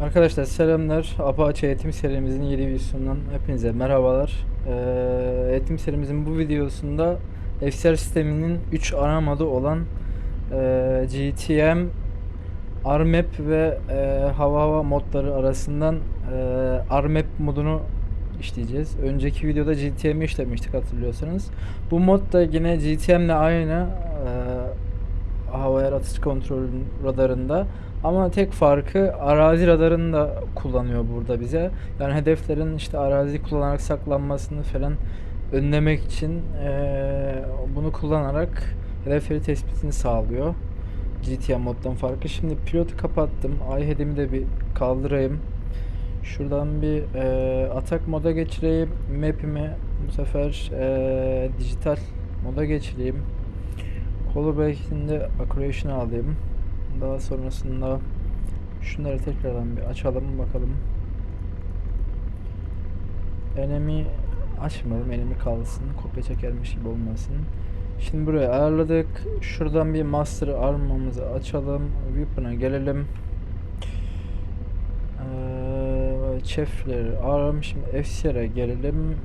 Arkadaşlar selamlar. Apache eğitim serimizin yeni videosundan hepinize merhabalar. Ee, eğitim serimizin bu videosunda FCR sisteminin 3 ana modu olan e, GTM, RMAP ve e, hava hava modları arasından e, RMAP modunu işleyeceğiz. Önceki videoda GTM'i işlemiştik hatırlıyorsanız. Bu mod da yine GTM ile aynı atış kontrol radarında. Ama tek farkı arazi radarını da kullanıyor burada bize. Yani hedeflerin işte arazi kullanarak saklanmasını falan önlemek için eee, bunu kullanarak hedefleri tespitini sağlıyor. GTM moddan farkı. Şimdi pilotu kapattım. iHead'imi de bir kaldırayım. Şuradan bir eee, atak moda geçireyim. Map'imi bu sefer eee, dijital moda geçireyim. Color Break'inde Accuration'ı alayım. Daha sonrasında şunları tekrardan bir açalım bakalım. Enemy açmayalım. Enemy kalsın. Kopya çekermiş gibi olmasın. Şimdi buraya ayarladık. Şuradan bir Master armamızı açalım. Weapon'a gelelim. Ee, Chef'leri arm. Şimdi FCR'e gelelim.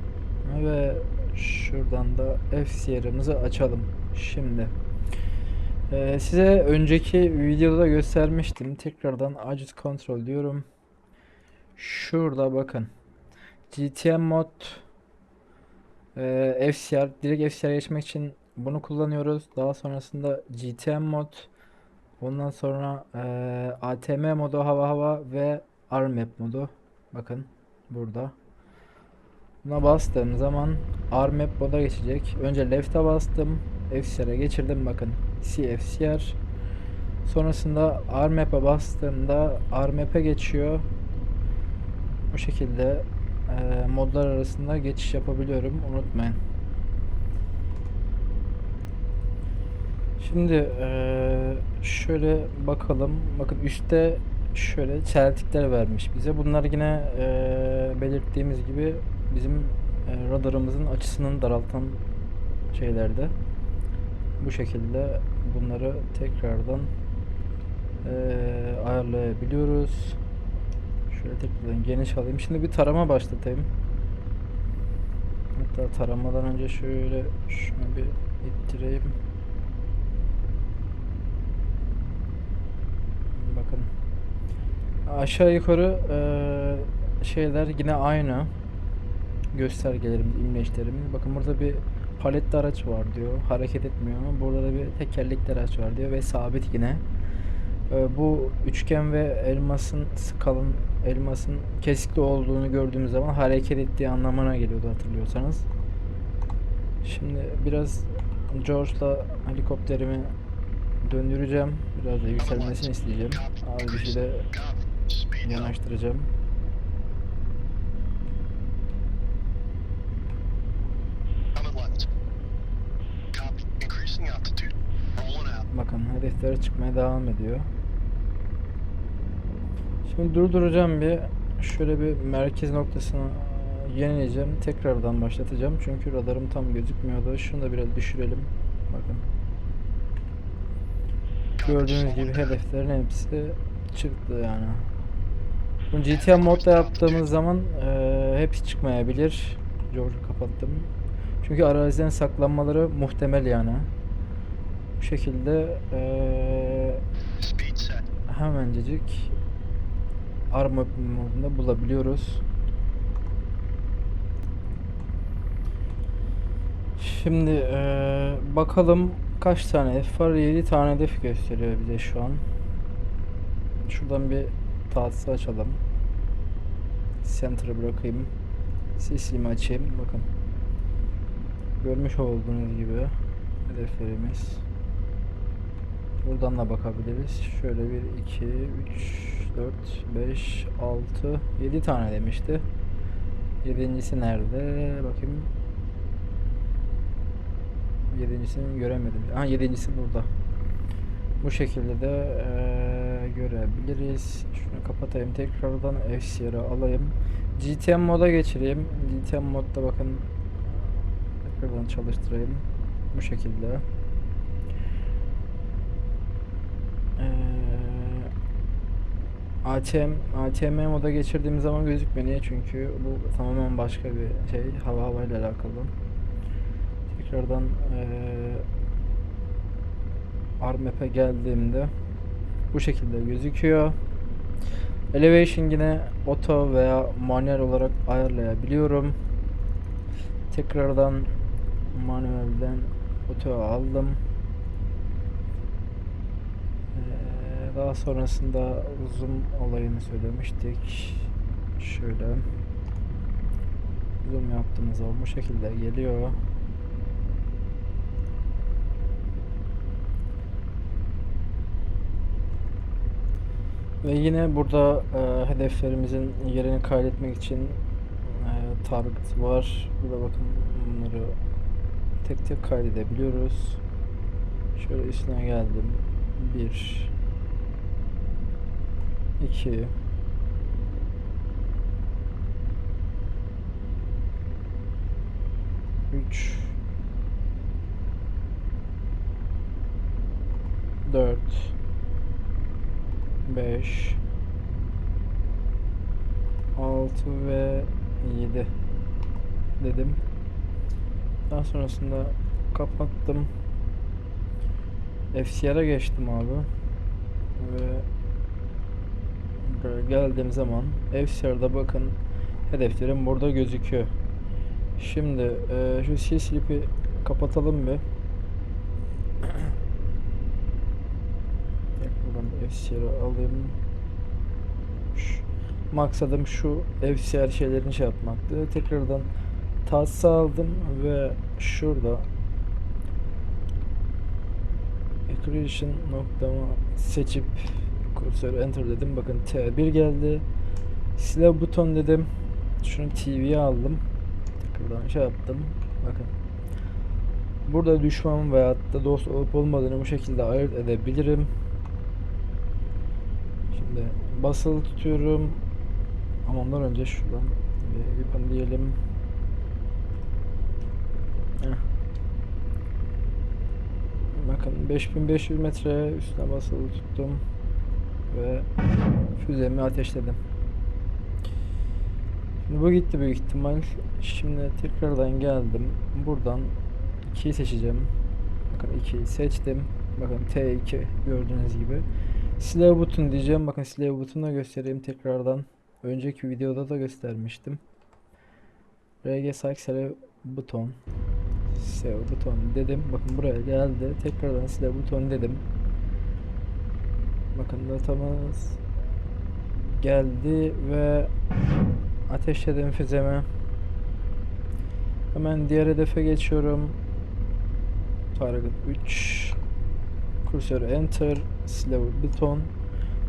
Ve şuradan da FCR'ımızı açalım. Şimdi. Ee, size önceki videoda da göstermiştim. Tekrardan Aciz Control diyorum. Şurada bakın. GTM mod e, FCR direkt FCR geçmek için bunu kullanıyoruz. Daha sonrasında GTM mod ondan sonra e, ATM modu hava hava ve RMAP modu. Bakın burada. Buna bastığım zaman RMAP moda geçecek. Önce left'e bastım. FCR'e geçirdim bakın. CFCR. Sonrasında RMAP'e bastığımda RMAP'e geçiyor. Bu şekilde e, modlar arasında geçiş yapabiliyorum. Unutmayın. Şimdi e, şöyle bakalım. Bakın üstte şöyle çeltikler vermiş bize. Bunlar yine e, belirttiğimiz gibi bizim e, radarımızın açısını daraltan şeylerde. Bu şekilde bunları tekrardan eee, ayarlayabiliyoruz. Şöyle tekrardan geniş alayım. Şimdi bir tarama başlatayım. Hatta taramadan önce şöyle şunu bir ittireyim. Bakın. Aşağı yukarı eee, şeyler yine aynı. Göstergelerimiz, imleçlerimiz. Bakın burada bir paletli araç var diyor. Hareket etmiyor burada da bir tekerlekli araç var diyor ve sabit yine. Ee, bu üçgen ve elmasın kalın elmasın kesikli olduğunu gördüğümüz zaman hareket ettiği anlamına geliyordu hatırlıyorsanız. Şimdi biraz George'la helikopterimi döndüreceğim. Biraz da yükselmesini isteyeceğim. Az bir şey de yanaştıracağım. Hedefler çıkmaya devam ediyor. Şimdi durduracağım bir şöyle bir merkez noktasını e, yenileyeceğim. Tekrardan başlatacağım. Çünkü radarım tam gözükmüyordu. Şunu da biraz düşürelim. Bakın. Gördüğünüz gibi hedeflerin hepsi çıktı yani. Bu GTM modda yaptığımız zaman e, hepsi çıkmayabilir. George'u kapattım. Çünkü araziden saklanmaları muhtemel yani. Bu şekilde set. hemencecik arma modunda bulabiliyoruz. Şimdi eee, bakalım kaç tane hedef var? 7 tane hedef gösteriyor bize şu an. Şuradan bir tahsisi açalım. Center'ı bırakayım. Sesimi açayım. Bakın. Görmüş olduğunuz gibi hedeflerimiz. Buradan da bakabiliriz. Şöyle 1, 2, 3, 4, 5, 6, 7 tane demişti. Yedincisi nerede? Bakayım. Yedincisini göremedim. Ha yedincisi burada. Bu şekilde de eee, görebiliriz. Şunu kapatayım. Tekrardan FCR'ı alayım. GTM moda geçireyim. GTM modda bakın tekrardan çalıştırayım. Bu şekilde. Eee ATM ATM moda geçirdiğim zaman gözükmüyor. Çünkü bu tamamen başka bir şey. Hava havayla alakalı. Tekrardan eee RMAP'e geldiğimde bu şekilde gözüküyor. Elevation yine oto veya manuel olarak ayarlayabiliyorum. Tekrardan manuelden oto aldım. Ee, daha sonrasında zoom olayını söylemiştik. Şöyle zoom yaptığımız zaman bu şekilde geliyor. Ve yine burada e, hedeflerimizin yerini kaydetmek için e, target var. Burada bakın bunları tek tek kaydedebiliyoruz. Şöyle üstüne geldim. 1 2 3 4 5 6 ve 7 dedim. Daha sonrasında kapattım. FCR'a geçtim abi. Ve buraya geldiğim zaman FCR'da bakın hedeflerim burada gözüküyor. Şimdi eee, şu C-Slip'i kapatalım bir. Buradan FCR'ı alayım. Ş- Maksadım şu FCR şeylerini şey yapmaktı. Tekrardan tahsis aldım ve şurada Accretion noktamı seçip kursör enter dedim. Bakın T1 geldi. Silah buton dedim. Şunu TV'ye aldım. Tekrardan şey yaptım. Bakın. Burada düşman veyahut da dost olup olmadığını bu şekilde ayırt edebilirim. Şimdi basılı tutuyorum. Ama ondan önce şuradan bir weapon diyelim. Heh. Bakın 5500 metre üstüne basılı tuttum ve füzemi ateşledim. Şimdi bu gitti büyük ihtimal. Şimdi tekrardan geldim. Buradan 2'yi seçeceğim. Bakın 2'yi seçtim. Bakın T2 gördüğünüz gibi. Silah button diyeceğim. Bakın silah butonuna göstereyim tekrardan. Önceki videoda da göstermiştim. RG silah buton. Silah buton dedim. Bakın buraya geldi. Tekrardan silah buton dedim. Bakın datamız geldi ve ateşledim füzemi. Hemen diğer hedefe geçiyorum. Target 3. Kursör enter. Silah buton.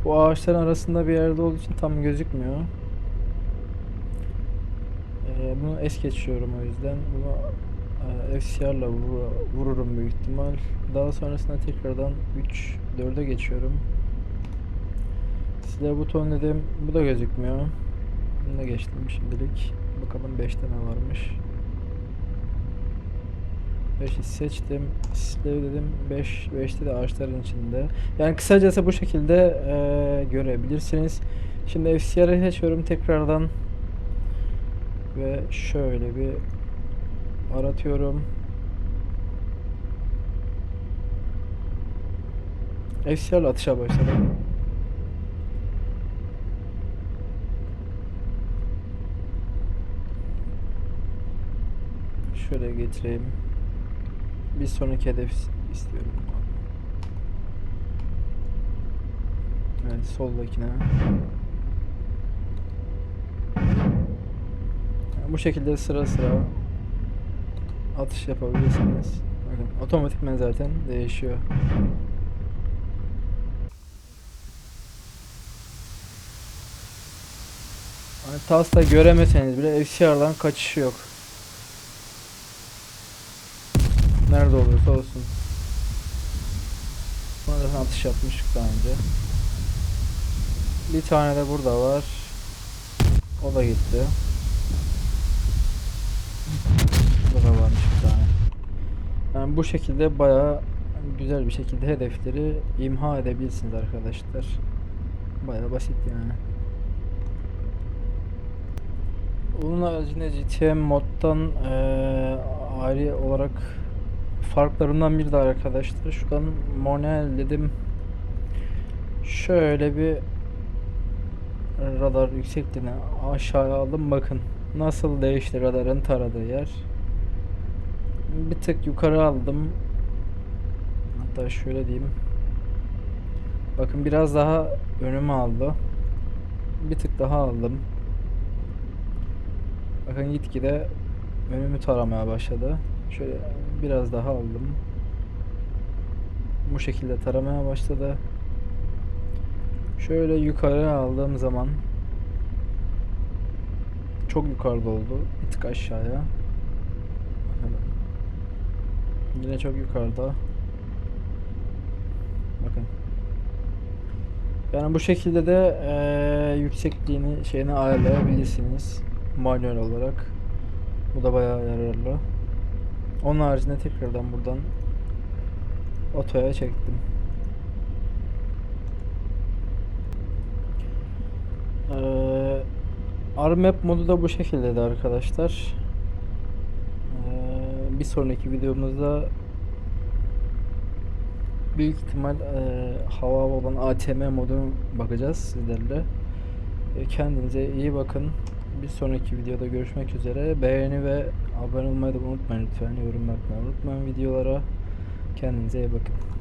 Bu ağaçların arasında bir yerde olduğu için tam gözükmüyor. Ee, bunu es geçiyorum o yüzden. Bunu e, FCR'la vur- vururum büyük ihtimal. Daha sonrasında tekrardan 3 4'e geçiyorum. Silah buton dedim. Bu da gözükmüyor. Bunu da geçtim şimdilik. Bakalım 5'te ne varmış. 5'i seçtim. Silah dedim. 5 5'te de ağaçların içinde. Yani kısacası bu şekilde eee, görebilirsiniz. Şimdi FCR'ı seçiyorum tekrardan. Ve şöyle bir aratıyorum. FCR'la atışa başladım. Şöyle getireyim. Bir sonraki hedef is- istiyorum. Evet soldakine. Yani bu şekilde sıra sıra atış yapabilirsiniz. Bakın otomatikman zaten değişiyor. Hani TAS'ta göremeseniz bile FCR'dan kaçışı yok. Nerede olursa olsun. Buna da atış yapmıştık daha önce. Bir tane de burada var. O da gitti. Burada varmış bir tane. Yani bu şekilde bayağı güzel bir şekilde hedefleri imha edebilirsiniz arkadaşlar. Bayağı basit yani. Onun haricinde GTM moddan eee ayrı olarak farklarından bir de arkadaşlar şuradan manuel dedim. Şöyle bir radar yüksekliğini aşağıya aldım. Bakın nasıl değişti radarın taradığı yer. Bir tık yukarı aldım. Hatta şöyle diyeyim. Bakın biraz daha önüme aldı. Bir tık daha aldım. Bakın gitgide önümü taramaya başladı. Şöyle biraz daha aldım. Bu şekilde taramaya başladı. Şöyle yukarı aldığım zaman çok yukarıda oldu. Bir tık aşağıya. Yine çok yukarıda. Bakın. Yani bu şekilde de eee, yüksekliğini şeyini ayarlayabilirsiniz manuel olarak bu da bayağı yararlı onun haricinde tekrardan buradan otoya çektim Eee RMap modu da bu şekildeydi arkadaşlar. Eee, bir sonraki videomuzda büyük ihtimal eee hava olan ATM modunu bakacağız sizlerle. E, Kendinize iyi bakın. Bir sonraki videoda görüşmek üzere. Beğeni ve abone olmayı da unutmayın lütfen. Yorum yapmayı unutmayın videolara. Kendinize iyi bakın.